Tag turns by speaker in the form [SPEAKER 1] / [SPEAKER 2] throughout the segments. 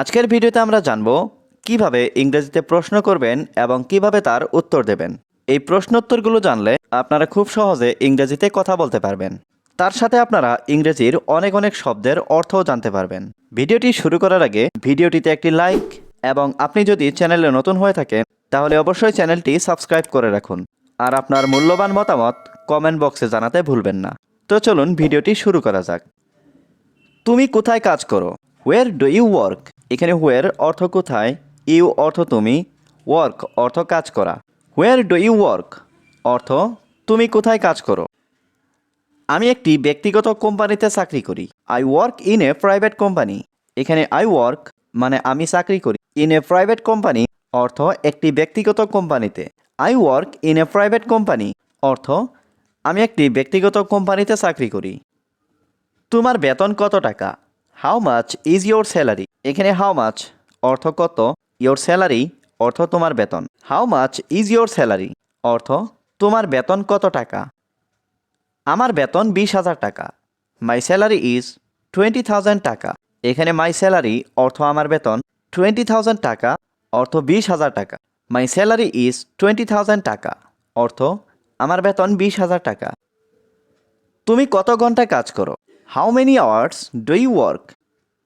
[SPEAKER 1] আজকের ভিডিওতে আমরা জানব কীভাবে ইংরেজিতে প্রশ্ন করবেন এবং কীভাবে তার উত্তর দেবেন। এই প্রশ্নোত্তরগুলো জানলে আপনারা খুব সহজে ইংরেজিতে কথা বলতে পারবেন। তার সাথে আপনারা ইংরেজির অনেক অনেক শব্দের অর্থও জানতে পারবেন। ভিডিওটি শুরু করার আগে ভিডিওটিতে একটি লাইক এবং আপনি যদি চ্যানেলে নতুন হয়ে থাকেন, তাহলে অবশ্যই চ্যানেলটি সাবস্ক্রাইব করে রাখুন। আর আপনার মূল্যবান মতামত কমেন্ট বক্সে জানাতে ভুলবেন না। তো চলুন ভিডিওটি শুরু করা যাক। তুমি কোথায় কাজ করো? হোয়ার ডু ইউ ওয়ার্ক এখানে হোয়ার অর্থ কোথায় ইউ অর্থ তুমি ওয়ার্ক অর্থ কাজ করা। হোয়ার ডু ইউ ওয়ার্ক অর্থ তুমি কোথায় কাজ করো। আমি একটি ব্যক্তিগত কোম্পানিতে চাকরি করি। I work in a private company এখানে আই ওয়ার্ক মানে আমি চাকরি করি। ইন এ প্রাইভেট কোম্পানি অর্থ একটি ব্যক্তিগত কোম্পানিতে। I work in a private company অর্থ আমি একটি ব্যক্তিগত কোম্পানিতে চাকরি করি। তোমার বেতন কত টাকা? How much is your salary এখানে হাউ মাছ অর্থ কত? ইয়োর স্যালারি অর্থ তোমার বেতন। How much is your salary অর্থ তোমার বেতন কত টাকা? আমার বেতন বিশ হাজার টাকা। My salary is twenty thousand টাকা। এখানে মাই স্যালারি অর্থ আমার বেতন টোয়েন্টি থাউজেন্ড টাকা, অর্থ বিশ হাজার টাকা। My salary is twenty thousand টাকা। অর্থ আমার বেতন বিশ হাজার টাকা। তুমি কত ঘণ্টা কাজ করো? How many hours do you work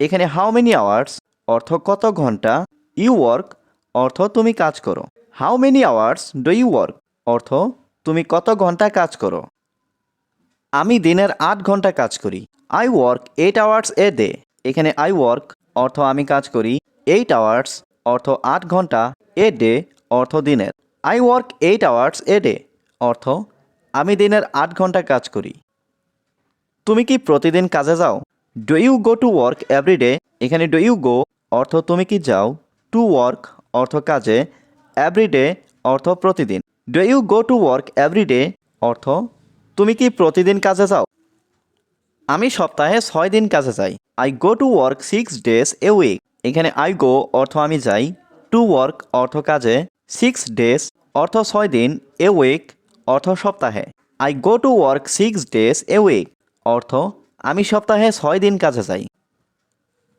[SPEAKER 1] এখানে হাউ মেনি আওয়ার্স অর্থ কত ঘণ্টা ইউ ওয়ার্ক অর্থ তুমি কাজ করো। How many hours do you work অর্থ তুমি কত ঘণ্টা কাজ করো। আমি দিনের আট ঘণ্টা কাজ করি। I work eight hours a day এখানে আই ওয়ার্ক অর্থ আমি কাজ করি এইট আওয়ার্স অর্থ আট ঘণ্টা এ ডে অর্থ দিনের। I work eight hours a day অর্থ আমি দিনের আট ঘণ্টা কাজ করি। তুমি কি প্রতিদিন কাজে যাও? Do you go to work everyday এখানে ডু ইউ গো অর্থ তুমি কি যাও? টু ওয়ার্ক অর্থ কাজে। এভরিডে অর্থ প্রতিদিন। Do you go to work everyday অর্থ তুমি কি প্রতিদিন কাজে যাও? আমি সপ্তাহে ছয় দিন কাজে যাই। I go to work six days a week এখানে আই গো অর্থ আমি যাই। টু ওয়ার্ক অর্থ কাজে। সিক্স ডেজ অর্থ ছয় দিন এ উইক অর্থ সপ্তাহে। I go to work six days a week অর্থ আমি সপ্তাহে ছয় দিন কাজে যাই।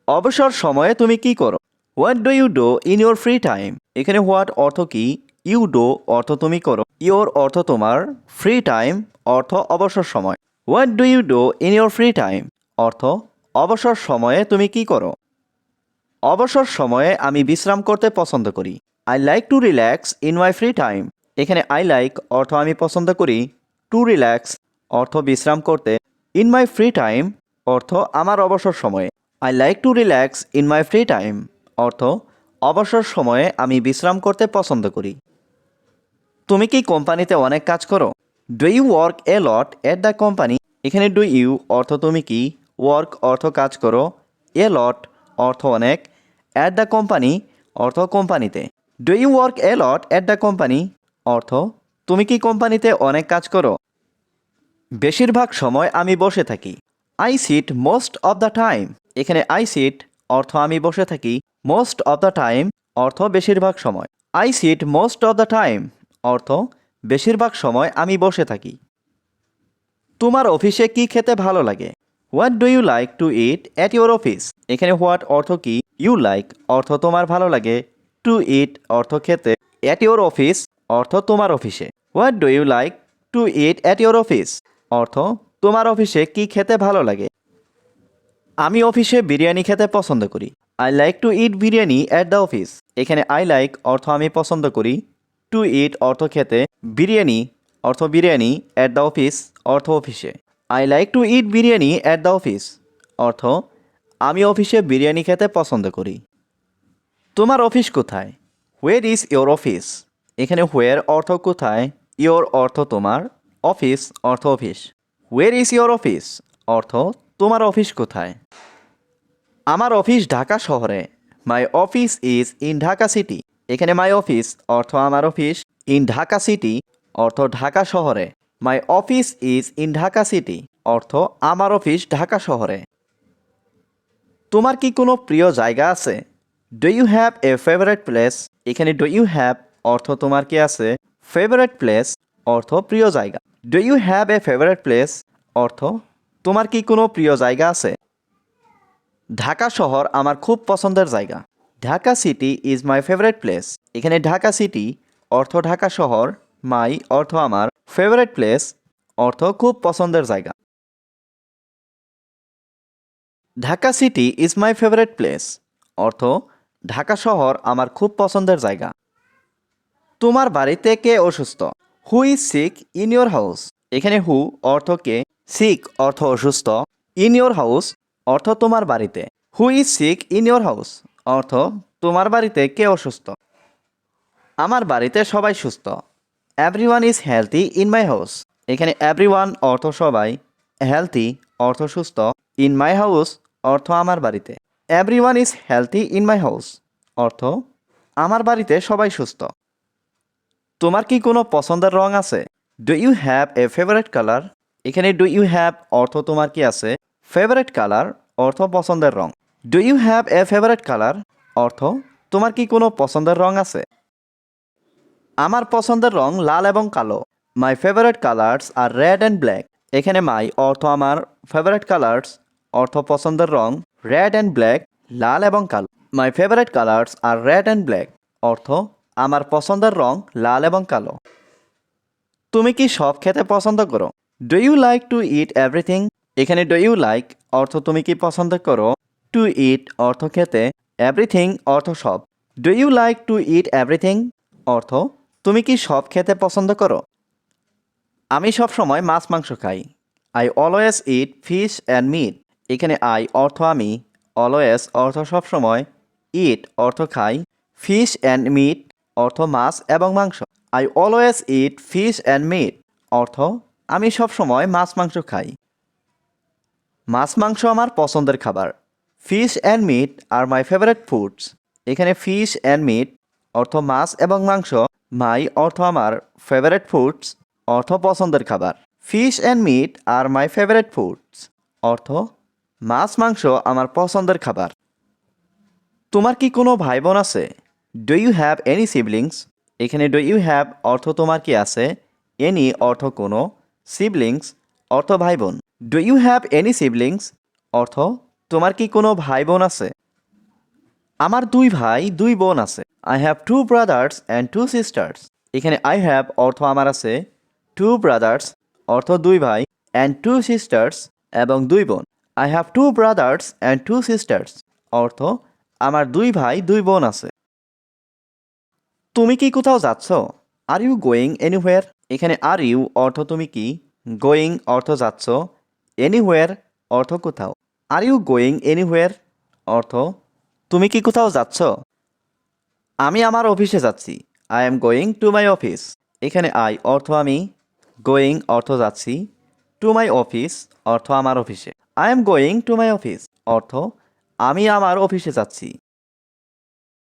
[SPEAKER 1] অবসর সময়ে তুমি কি করো? What do you do in your free time এখানে হোয়াট অর্থ কি? ইউ ডো অর্থ তুমি করো। ইউর অর্থ তোমার ফ্রি টাইম অর্থ অবসর সময়। What do you do in your free time অর্থ, অবসর সময়ে তুমি কি করো? অবসর সময়ে আমি বিশ্রাম করতে পছন্দ করি। I like to relax in my free time এখানে আই লাইক অর্থ আমি পছন্দ করি। টু রিল্যাক্স অর্থ বিশ্রাম করতে ইন মাই ফ্রি টাইম অর্থ আমার অবসর সময়ে। I like to relax in my free time অর্থ অবসর সময়ে আমি বিশ্রাম করতে পছন্দ করি। তুমি কি কোম্পানিতে অনেক কাজ করো? Do you work a lot at the company এখানে ডু ইউ অর্থ তুমি কি? ওয়ার্ক অর্থ কাজ করো। এ লট অর্থ অনেক। অ্যাট দ্য কোম্পানি অর্থ কোম্পানিতে। Do you work a lot at the company অর্থ তুমি কি কোম্পানিতে অনেক কাজ করো? বেশিরভাগ সময় আমি বসে থাকি। I sit most of the time এখানে আই সিট অর্থ আমি বসে থাকি। মোস্ট অফ দ্য টাইম অর্থ বেশিরভাগ সময়। I sit most of the time অর্থ বেশিরভাগ সময় আমি বসে থাকি। তোমার অফিসে কি খেতে ভালো লাগে? What do you like to eat at your office এখানে হোয়াট অর্থ কি? ইউ লাইক অর্থ তোমার ভালো লাগে। টু ইট অর্থ খেতে অ্যাট ইউর অফিস অর্থ তোমার অফিসে। What do you like to eat at your office অর্থ, তোমার অফিসে কি খেতে ভালো লাগে? আমি অফিসে বিরিয়ানি খেতে পছন্দ করি। I like to eat biryani at the office এখানে আই লাইক অর্থ আমি পছন্দ করি। টু ইট অর্থ খেতে, বিরিয়ানি অর্থ বিরিয়ানি অ্যাট দ্য অফিস অর্থ অফিসে। I like to eat biryani at the office অর্থ, আমি অফিসে বিরিয়ানি খেতে পছন্দ করি। তোমার অফিস কোথায়? হোয়ের ইজ ইয়োর অফিস এখানে হোয়ের অর্থ কোথায়? ইয়োর অর্থ তোমার। অফিস অর্থ office. Where is your office অর্থ, তোমার অফিস কোথায়? আমার অফিস ঢাকা শহরে। My office is in Dhaka city এখানে মাই অফিস অর্থ আমার অফিস ইন ঢাকা সিটি অর্থ ঢাকা শহরে। My office is in Dhaka city অর্থ আমার অফিস ঢাকা শহরে। তোমার কি কোনো প্রিয় জায়গা আছে? Do you have a favourite place এখানে ডু ইউ হ্যাভ অর্থ তোমার কি আছে? ফেভারেট প্লেস অর্থ প্রিয় জায়গা। Do you have a favourite place অর্থ, তোমার কি কোনো প্রিয় জায়গা আছে? ঢাকা শহর আমার খুব পছন্দের জায়গা। Dhaka city is my favourite place এখানে ঢাকা সিটি অর্থ ঢাকা শহর মাই অর্থ আমার ফেভারেট প্লেস অর্থ খুব পছন্দের জায়গা। Dhaka city is my favourite place অর্থ, ঢাকা শহর আমার খুব পছন্দের জায়গা। তোমার বাড়িতে কে অসুস্থ? Who is sick in your house এখানে হু অর্থ কে সিক অর্থ অসুস্থ ইন ইয়োর হাউস অর্থ তোমার বাড়িতে। Who is sick in your house অর্থ তোমার বাড়িতে কে অসুস্থ? আমার বাড়িতে সবাই সুস্থ। Everyone is healthy in my house এখানে এভরিওয়ান অর্থ সবাই হেলথি অর্থ সুস্থ ইন মাই হাউস অর্থ আমার বাড়িতে। Everyone is healthy in my house অর্থ আমার বাড়িতে সবাই সুস্থ। তোমার কি কোনো পছন্দের রং আছে? Do you have a favourite colour এখানে ডু ইউ হ্যাভ অর্থ তোমার কি আছে? ফেভারেট কালার অর্থ পছন্দের রং। Do you have a favourite colour অর্থ তোমার কি কোনো পছন্দের রং আছে? আমার পছন্দের রং লাল এবং কালো। My favourite colours are red and black এখানে মাই অর্থ আমার। ফেভারেট কালার্স অর্থ পছন্দের রং রেড অ্যান্ড ব্ল্যাক লাল এবং কালো। My favourite colours are red and black অর্থ আমার পছন্দের রং লাল এবং কালো। তুমি কি সব খেতে পছন্দ করো? Do you like to eat everything এখানে ডু ইউ লাইক অর্থ তুমি কি পছন্দ করো? টু ইট অর্থ খেতে এভরিথিং অর্থ সব। Do you like to eat everything অর্থ, তুমি কি সব খেতে পছন্দ করো? আমি সব সময় মাছ মাংস খাই। I always eat fish and meat এখানে আই অর্থ আমি অলওয়েজ অর্থ সব সময় ইট অর্থ খাই ফিশ অ্যান্ড মিট অর্থ মাছ এবং মাংস। I always eat fish and meat অর্থ, আমি সব সময় মাছ, মাংস খাই। মাছ, মাংস আমার পছন্দের খাবার। Fish and meat are my favourite foods এখানে ফিশ অ্যান্ড মিট অর্থ মাছ এবং মাংস মাই অর্থ আমার ফেভারেট ফুডস অর্থ পছন্দের খাবার। Fish and meat are my favourite foods অর্থ, মাছ, মাংস আমার পছন্দের খাবার। তোমার কি কোনো ভাই বোন আছে? Do you have any siblings এখানে ডু ইউ হ্যাভ অর্থ তোমার কি আছে? এনি অর্থ কোনো? সিবলিংস অর্থ ভাই বোন do you have any siblings অর্থ, তোমার কি কোনো ভাই বোন আছে? আমার দুই ভাই, দুই বোন আছে। I have two brothers and two sisters এখানে আই হ্যাভ অর্থ আমার আছে। টু ব্রাদার্স অর্থ দুই ভাই অ্যান্ড টু সিস্টার্স এবং দুই বোন। I have two brothers and two sisters অর্থ, আমার দুই ভাই, দুই বোন আছে। তুমি কি কোথাও যাচ্ছ? আর ইউ গোয়িং এনিহুয়ার এখানে আর ইউ অর্থ তুমি কি? গোয়িং অর্থ যাচ্ছ। এনিহুয়ার অর্থ কোথাও। আর ইউ গোয়িং এনিহুয়ার অর্থ তুমি কি কোথাও যাচ্ছ? আমি আমার অফিসে যাচ্ছি। I am going to my office এখানে আই অর্থ আমি। গোয়িং অর্থ যাচ্ছি। টু মাই অফিস অর্থ আমার অফিসে। I am going to my office অর্থ আমি আমার অফিসে যাচ্ছি।